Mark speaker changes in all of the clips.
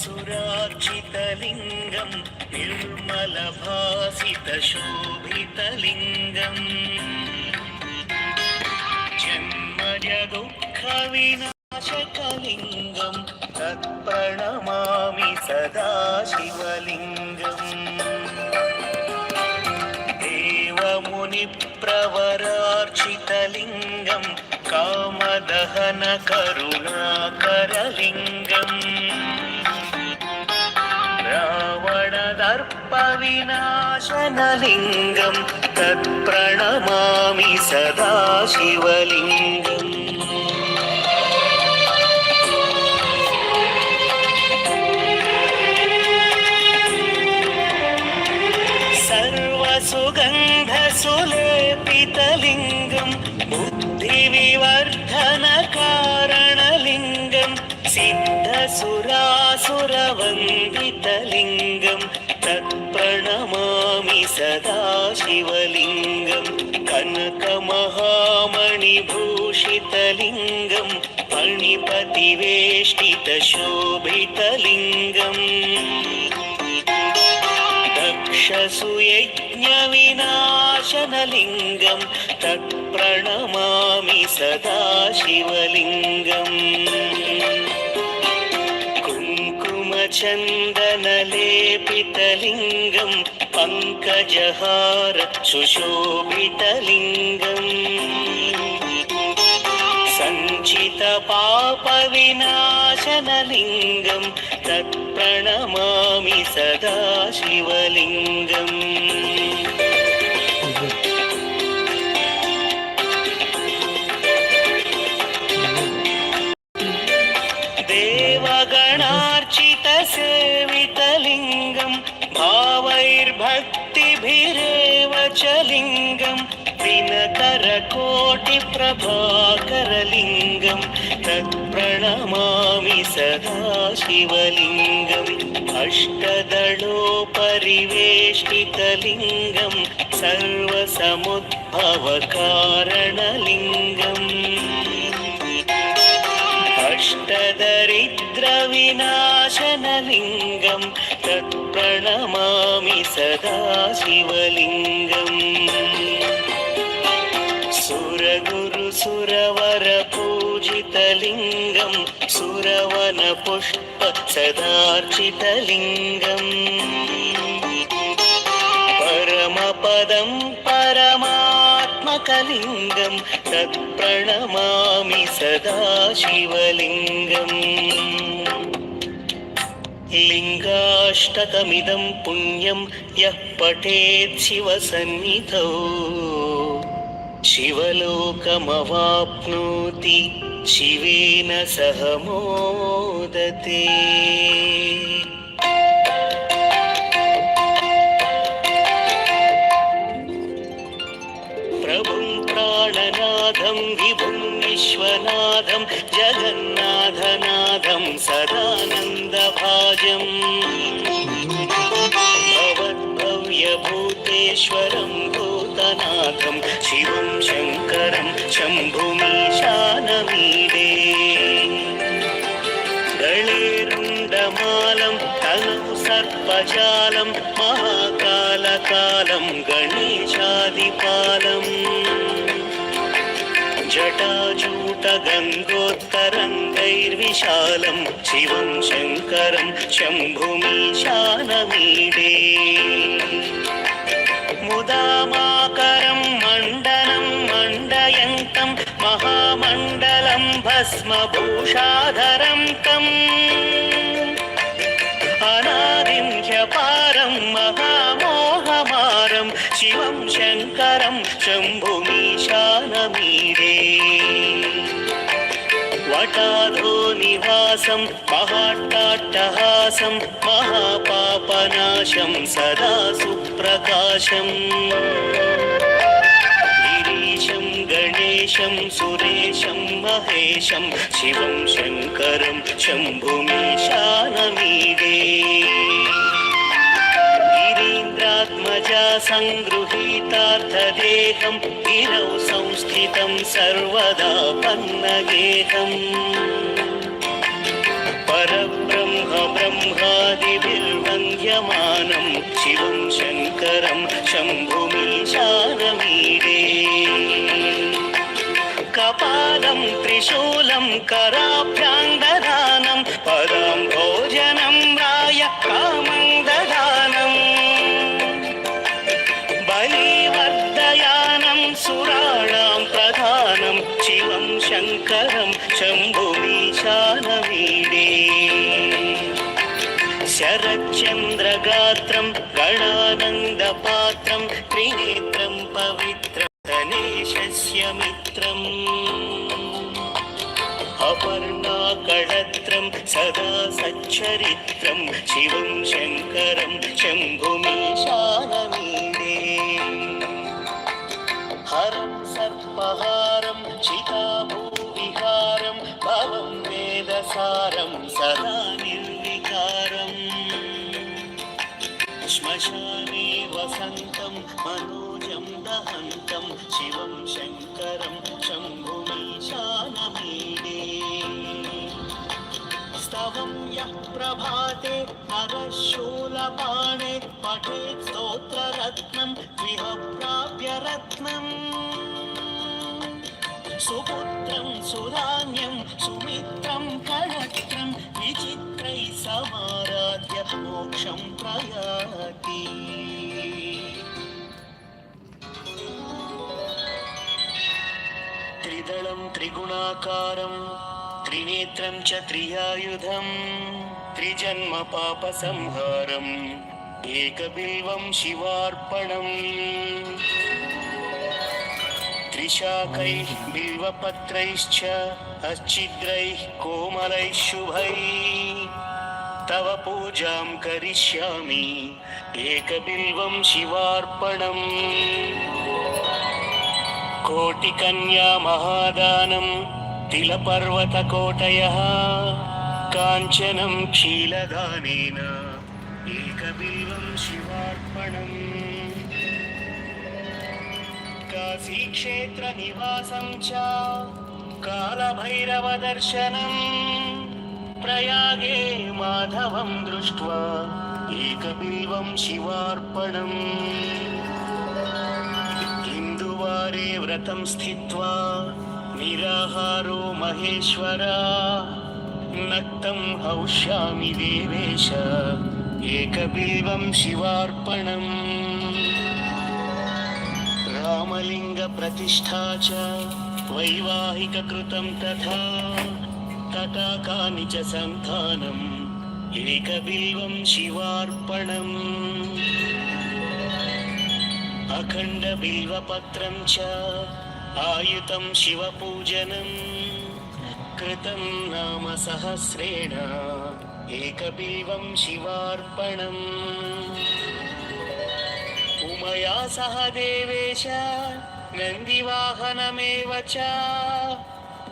Speaker 1: सर्वासुरार्चितलिङ्गं निर्मलभासितशोभितलिङ्गम् जन्मजदुःखविनाशकलिङ्गं तत्प्रणमामि सदा शिवलिङ्गम् देवमुनिप्रवरार्चितलिङ्गं कामदहनकरुणाकरलिङ्गम् தர்ப்பவிநாசனலிங்கம் தத்பிரணமாமி சதா சிவலிங்கம் சுகந்தசுலேபிதலிங்கம் புத்தி விவர்தன காரணலிங்கம் சித்த சுராசுரவந்திதலிங்கம் सदा शिवलिङ्गं कनकमहामणिभूषितलिङ्गं फणिपतिवेष्टितशोभितलिङ्गम् दक्षसुयज्ञविनाशनलिङ्गं तत्प्रणमामि सदा शिवलिङ्गम् పంకజహార సుశోభితలింగం సంచిత పాప వినాశనలింగం తత్ప్రణమామి సదా శివలింగం కవచలింగం వినకర కోటి ప్రభాకరలింగం తత్ప్రణమామి సదాశివలింగం అష్టదళోపరివేష్టితలింగం సర్వసముద్భవకారణలింగం. అష్టదరిద్రవినాశనలింగం तत्प्रणमामि सदा शिवलिङ्गम् सुरगुरुसुरवरपूजितलिङ्गं सुरवनपुष्प सदार्चितलिङ्गम् परमपदं परमात्मकलिङ्गं तत्प्रणमामि सदा शिवलिङ्गम् लिङ्गाष्टकमिदं पुण्यं यः पठेत् शिवसन्निधौ शिवलोकमवाप्नोति शिवेन सह मोदते प्रभुं प्राणनाथं विभुं विश्वनाथं जगन्नाथनाथं सदानन्दभाजम् भवद्भव्यभूतेश्वरं भूतनाथं शिवं शङ्करं शम्भुमीशानमीडे गणेरुण्डमालं तनौ सर्पजालं महाकालकालं गणेशादिपालम् जटाजूटगङ्गोत्तरङ्गैर्विशालं शिवं शङ्करं शम्भुमीशानमीडे मुदामाकरं मण्डनं मण्डयन्तं महामण्डलं भस्मभूषाधरं तम् శరణం శంకరం శంభుమీశాన మీరే. వటాధో నివాసం మహాట్టాట్టహాసం మహాపాపనాశం సదా సుప్రకాశం. గిరీశం గణేశం సురేశం మహేశం శివం శంకరం శంభుమీశాన मया सङ्गृहीतार्थदेहं गिरौ संस्थितं सर्वदा पन्नगेहम् परब्रह्म ब्रह्मादिभिर्वन्द्यमानं शिवं शङ्करं शम्भुमीशानमीरे कपालं त्रिशूलं कराभ्याङ्ग శరచంద్రగాత్రం గణానందపాత్రం త్రినేత్రం పవిత్రం గణేశస్య మిత్రం అపర్ణాకళత్రం సదా సచ్చరిత్రం శివం శంకరం శంభుమీశానమీడే प्रभाते नरशूलपाणे पठेत् स्तोत्ररत्नं गृह प्राप्य रत्नम् सुपुत्रं सुधान्यं सुमित्रं कळत्रं विचित्रैः समाराध्य मोक्षं प्रयाति त्रिदलं त्रिगुणाकारं त्रिनेत्रं च त्रियायुधं त्रिजन्म पापसंहारम् एकबिल्वं शिवार्पणम् त्रिशाकैः बिल्वपत्रैश्च अच्छिद्रैः कोमलैः शुभैः तव पूजां करिष्यामि एकबिल्वं शिवार्पणम् कोटिकन्या महादानं तिलपर्वतकोटयः కాంచనం క్షీలదానేన ఏకబిల్వం శివార్పణం. కాశీక్షేత్ర నివాసం చ కాలభైరవ దర్శనం ప్రయాగే మాధవం దృష్ట్వా ఏకబిల్వం శివార్పణం. హిందువారే వ్రతం స్థిత్వా నిరాహారో మహేశ్వరా. నక్తం హౌష్యామి దేవేశ ఏకబిల్వం శివార్పణం రామలింగ ప్రతిష్టా చ వైవాహిక కృతం తథా తటాకాని చ సంతానం ఏకబిల్వం శివార్పణం అఖండ బిల్వపత్రం చ ఆయుతం శివపూజనం कृतं नाम सहस्रेण एकबिल्वं शिवार्पणम् उमया सह देवेश नन्दिवाहनमेव च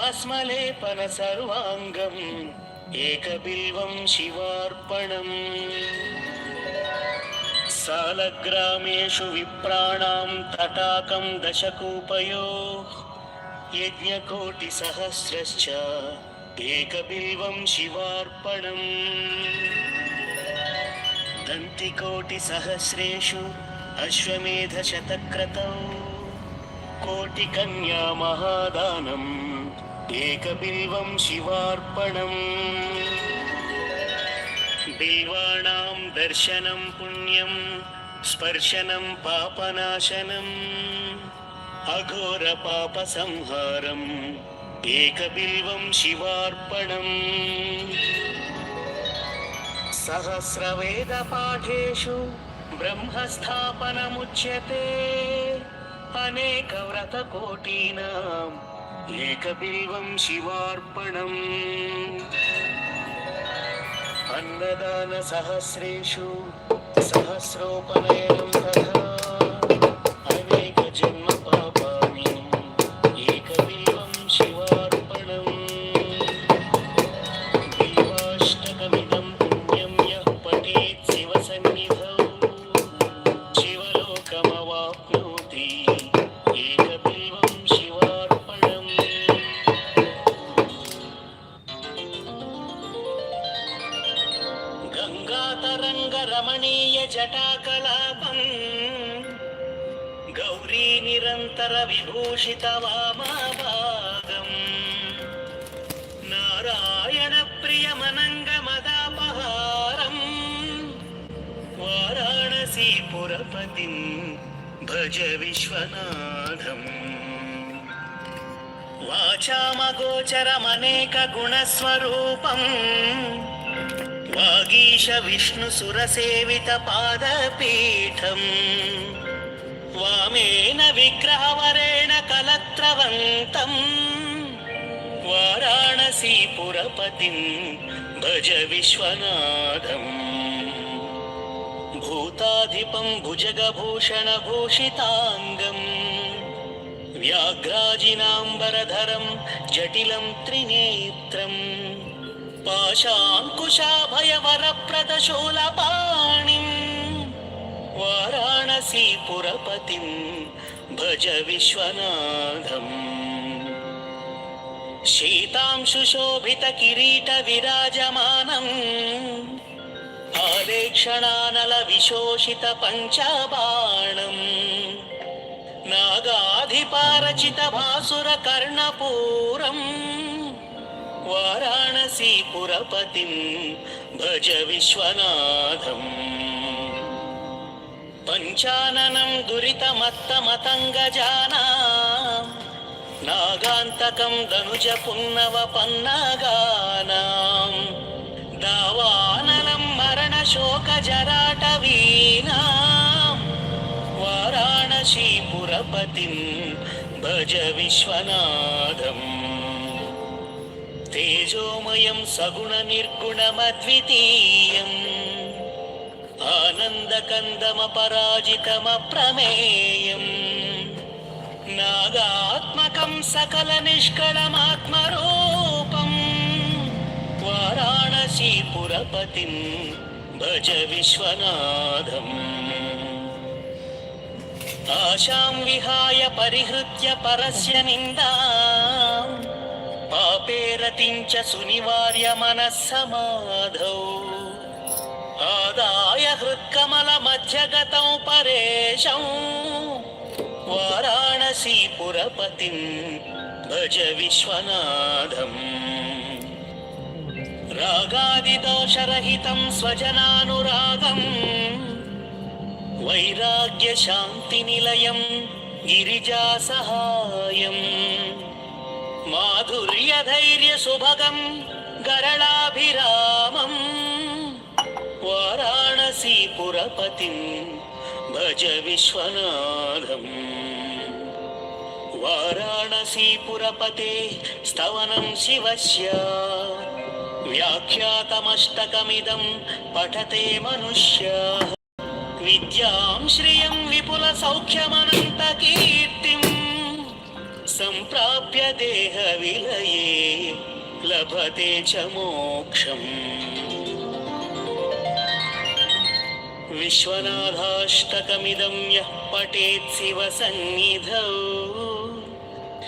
Speaker 1: भस्मलेपन सर्वाङ्गम् एकबिल्वं शिवार्पणम् सालग्रामेषु विप्राणां तटाकं दशकूपयो यज्ञकोटिसहस्रश्च एकबिल्वं शिवार्पणम् दन्तिकोटिसहस्रेषु अश्वमेधशतक्रतौ कोटिकन्या महादानम् एकबिल्वं शिवार्पणम् बिल्वाणां दर्शनं पुण्यं स्पर्शनं पापनाशनम् అఘోర పాప సంహారం ఏకబిల్వం శివార్పణం సహస్రవేద పాఠేషు బ్రహ్మస్థాపనముచ్యతే అనేక వ్రత కోటీనాం ఏకబిల్వం శివార్పణం అన్నదాన సహస్రేషు సహస్రోపనయనం తథా వారాణసీపురపతిం భజ విశ్వనాథం వాచామగోచరమనేక గుణస్వరూపం వాగీశ విష్ణు సురసేవిత పాదపీఠం వామేన విగ్రహవరేణ కలత్రవంతం వారాణసీపురపతిం భజ విశ్వనాథం భూతాధిపం భుజగభూషణభూషితాంగం. వ్యాఘ్రాజినాంబరధరం జటిలం త్రినేత్రం. పాశాంకుశాభయవరప్రదశూలపాణిం. వారాణసీపురపతిం భజ విశ్వనాథం శీతాంశుశోభిత విరాజమానం ఆలేక్షణానల విశోషిత పంచబాణం నాగాధిపారచిత భాసుర కర్ణపూరం వారాణసీపురపతిం భజ విశ్వనాథం. పంచాననం దురితమత్తమతంగజానా. నాగాంతకం ధనుజ పున్నవ పన్నగానాం. దావానలం మరణ శోక జరాటవీనాం వారాణసీపురపతిం భజ విశ్వనాథం. తేజోమయం సగుణ నిర్గుణమద్వితీయం ఆనందకందమపరాజితమప్రమేయం భజ విశ్వనాథం ఆశాం విహాయ పరిహృత్య పరస్య నిందా పాపేరతించ సునివార్య మనస్సమాధౌ ఆదాయ హృత్కమల మధ్యగతం పరేశం వారాణసీపురపతిం భజ విశ్వనాథం రాగాదిదోషరహితం స్వజనానురాగం. వైరాగ్య శాంతి నిలయం గిరిజా సహాయం మాధుర్య ధైర్య మాధుర్యధైర్యసుభగం గరళాభిరామం. వారాణసీ వారాణసీపురపతిం భజ విశ్వనాథం. వారాణసీపురపతే స్తవనం శివస్య. వ్యాఖ్యాతమష్టకమిదం పఠతే మనుష్య. విద్యాం శ్రియం విపుల సౌఖ్యమనంత కీర్తిం సంప్రాప్య దేహ విలయే లభతే చ మోక్షం. విశ్వనాథాష్టకమిదం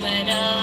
Speaker 2: when uh, I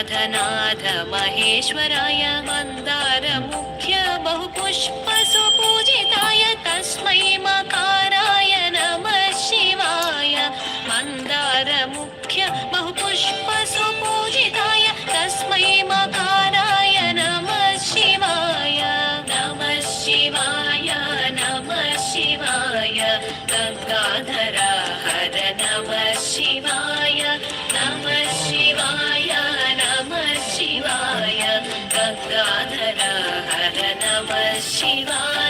Speaker 2: प्रमथनाथ महेश्वराय नमः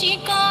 Speaker 2: Jika.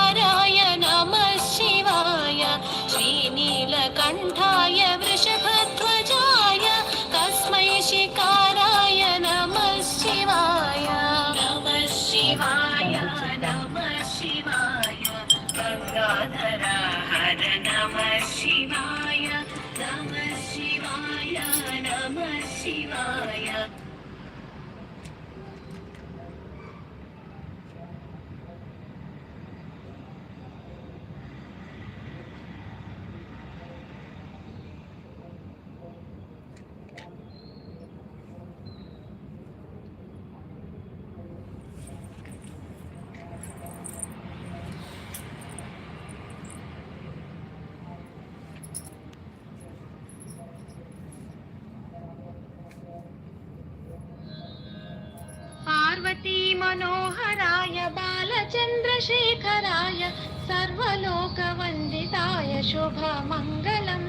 Speaker 2: मनोहराय बालचन्द्रशेखराय सर्वलोकवन्दिताय शुभमङ्गलम्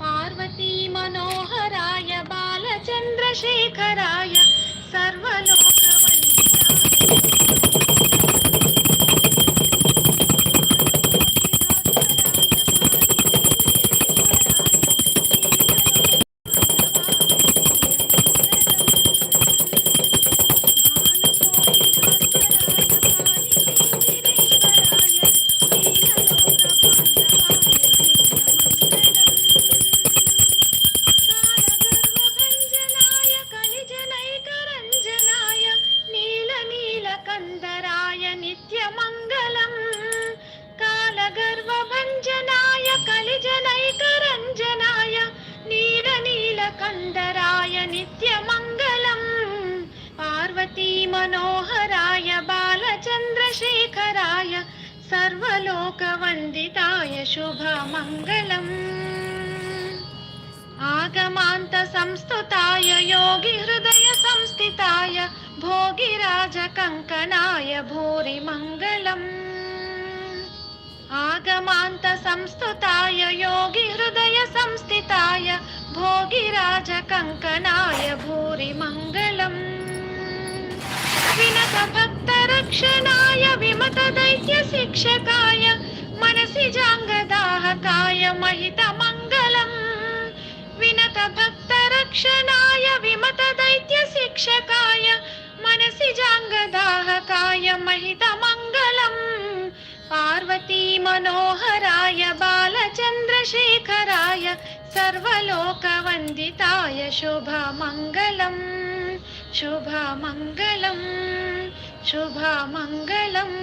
Speaker 2: पार्वती मनोहराय बालचन्द्रशेखराय నిత్యమంగళం. పార్వతీ మనోహరాయ బాలచంద్రశేఖరాయ సర్వలోకవందితాయ శుభమంగళం. ఆగమాంత సంస్థుతాయ యోగి హృదయ సంస్థితాయ భోగిరాజ కంకణాయ భూరి మంగళం ఆగమాంత సంస్థుతాయ యోగి హృదయ సంస్థితాయ భోగిరాజ కంకణాయ భూరి మంగళం వినత భక్త రక్షణాయ విమత దైత్య శిక్షకాయ మనసి జాంగదాహకాయ మహిత మంగళం వినత భక్త రక్షణాయ విమత దైత్య శిక్షకాయ మనసి జాంగదాహకాయ మహిత మంగళం पार्वती मनोहराय बालचन्द्रशेखराय सर्वलोकवन्दिताय शुभमङ्गलम् शुभमङ्गलम् शुभमङ्गलम्